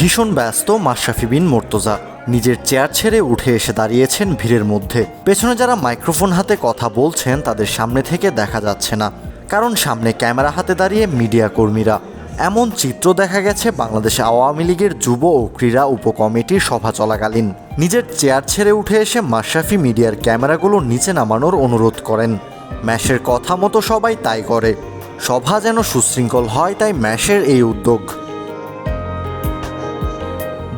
ভীষণ ব্যস্ত মাশরাফি বিন মোর্তজা। নিজের চেয়ার ছেড়ে উঠে এসে দাঁড়িয়েছেন ভিড়ের মধ্যে। পেছনে যারা মাইক্রোফোন হাতে কথা বলছেন, তাদের সামনে থেকে দেখা যাচ্ছে না। কারণ সামনে ক্যামেরা হাতে দাঁড়িয়ে মিডিয়া কর্মীরা। এমন চিত্র দেখা গেছে বাংলাদেশ আওয়ামী লীগের যুব ও ক্রীড়া উপকমিটির সভা চলাকালীন। নিজের চেয়ার ছেড়ে উঠে এসে মাশরাফি মিডিয়ার ক্যামেরাগুলো নিচে নামানোর অনুরোধ করেন। ম্যাশের কথা মতো সবাই তাই করে। সভা যেন সুশৃঙ্খল হয়, তাই ম্যাশের এই উদ্যোগ।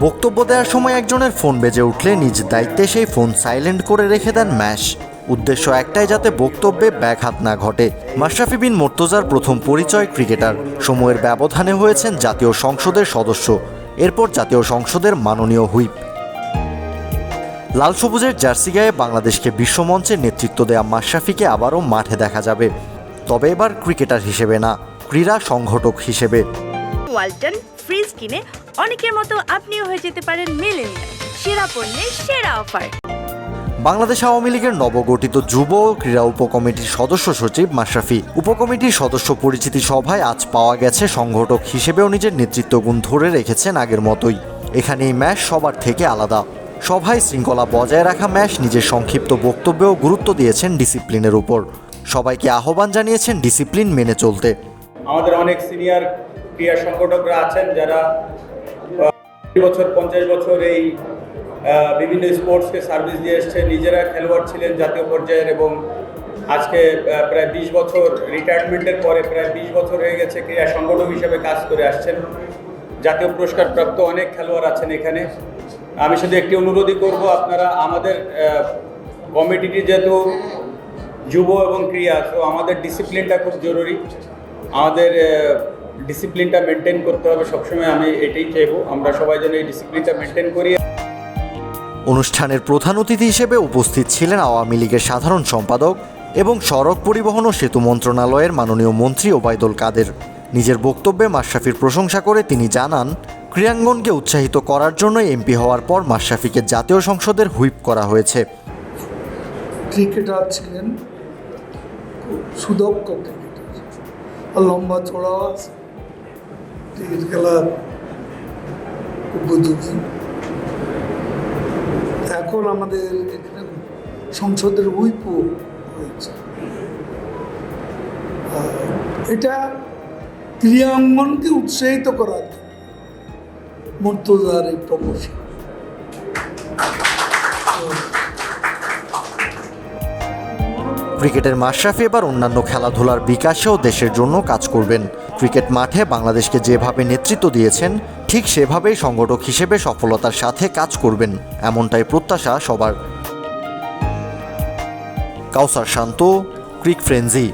বক্তব্য দেওয়ার সময় একজনের ফোন বেজে উঠলে নিজ দায়িত্বে সেই ফোন সাইলেন্ট করে রেখে দেন ম্যাশ। উদ্দেশ্য একটাই যাতে বক্তব্যে ব্যাঘাত না ঘটে। মাশরাফি বিন মোর্তজার প্রথম পরিচয় ক্রিকেটার। সময়ের ব্যবধানে হয়েছেন জাতীয় সংসদের সদস্য। এরপর জাতীয় সংসদের মাননীয় হুইপ। লাল সবুজের জার্সি গায়ে বাংলাদেশকে বিশ্বমঞ্চে নেতৃত্ব দেয়া মাশরাফিকে আবারও মাঠে দেখা যাবে। তবে এবার ক্রিকেটার হিসেবে না, ক্রীড়া সংগঠক হিসেবে। ওয়ালটন ফ্রিজ কিনে অনেকের মতো আপনিও হয়ে যেতে পারেন মিলেনিয়াল। সেরা পণ্যের সেরা অফার। বাংলাদেশ আওয়ামী লীগের নবগঠিত যুব ক্রীড়া উপকমিটির সদস্য সচিব মাশরাফি উপকমিটির সদস্য পরিচিতি সভায় আজ পাওয়া গেছে সংগঠক হিসেবেও নিজের নেতৃত্বগুণ ধরে রেখেছেন আগের মতোই। এখানে এই ম্যাচ সবার থেকে আলাদা। সভায় শৃঙ্খলা বজায় রাখা ম্যাচ নিজের সংক্ষিপ্ত বক্তব্যেও গুরুত্ব দিয়েছেন ডিসিপ্লিনের উপর। সবাইকে আহ্বান জানিয়েছেন ডিসিপ্লিন মেনে চলতে। আমাদের অনেক সিনিয়র ক্রীড়া সংগঠকরা আছেন যারা বছর, পঞ্চাশ বছর এই বিভিন্ন স্পোর্টসকে সার্ভিস দিয়ে এসছে। নিজেরা খেলোয়াড় ছিলেন জাতীয় পর্যায়ের এবং আজকে প্রায় বিশ বছর রিটায়ারমেন্টের পরে প্রায় বিশ বছর হয়ে গেছে ক্রীড়া সংগঠক হিসেবে কাজ করে আসছেন। জাতীয় পুরস্কার প্রাপ্ত অনেক খেলোয়াড় আছেন এখানে। আমি শুধু একটি অনুরোধই করব আপনারা, আমাদের কমিটিটি যেহেতু যুব এবং ক্রিয়া তো আমাদের ডিসিপ্লিনটা খুব জরুরি। আমাদের ডিসিপ্লিনটা মেনটেন করতে হবে সবসময় আমি এটাই চাইব। আমরা সবাই যেন এই ডিসিপ্লিনটা মেনটেন করি। অনুষ্ঠানের প্রধান অতিথি হিসেবে উপস্থিত ছিলেন আওয়ামী লীগের সাধারণ সম্পাদক এবং সড়ক পরিবহন ও সেতু মন্ত্রণালয়ের মাননীয় মন্ত্রী ওবায়দুল কাদের। নিজের বক্তব্যে মাশরাফির প্রশংসা করে তিনি জানান ক্রীড়াঙ্গনকে উৎসাহিত করার জন্য এমপি হওয়ার পর মাশরাফিকে জাতীয় সংসদের হুইপ করা হয়েছে। ক্রিকেটার ছিলেন সুদক্ষ ক্রিকেটার। লম্বা চড়া খেলার উপযোগী এখন আমাদের এখানে সংসদের হুইপও হয়েছে। এটা ক্রিয়াঙ্গনকে উৎসাহিত করার জন্য মর্তজার এই প্রমোশন ক্রিকেটের মাশরাফি এবার অন্যান্য খেলাধুলার বিকাশেও দেশের জন্য কাজ করবেন। ক্রিকেট মাঠে বাংলাদেশকে যেভাবে নেতৃত্ব দিয়েছেন, ঠিক সেভাবেই সংগঠক হিসেবে সফলতার সাথে কাজ করবেন, এমনটাই প্রত্যাশা সবার। কাউসার শান্ত, ক্রিক ফ্রেন্জি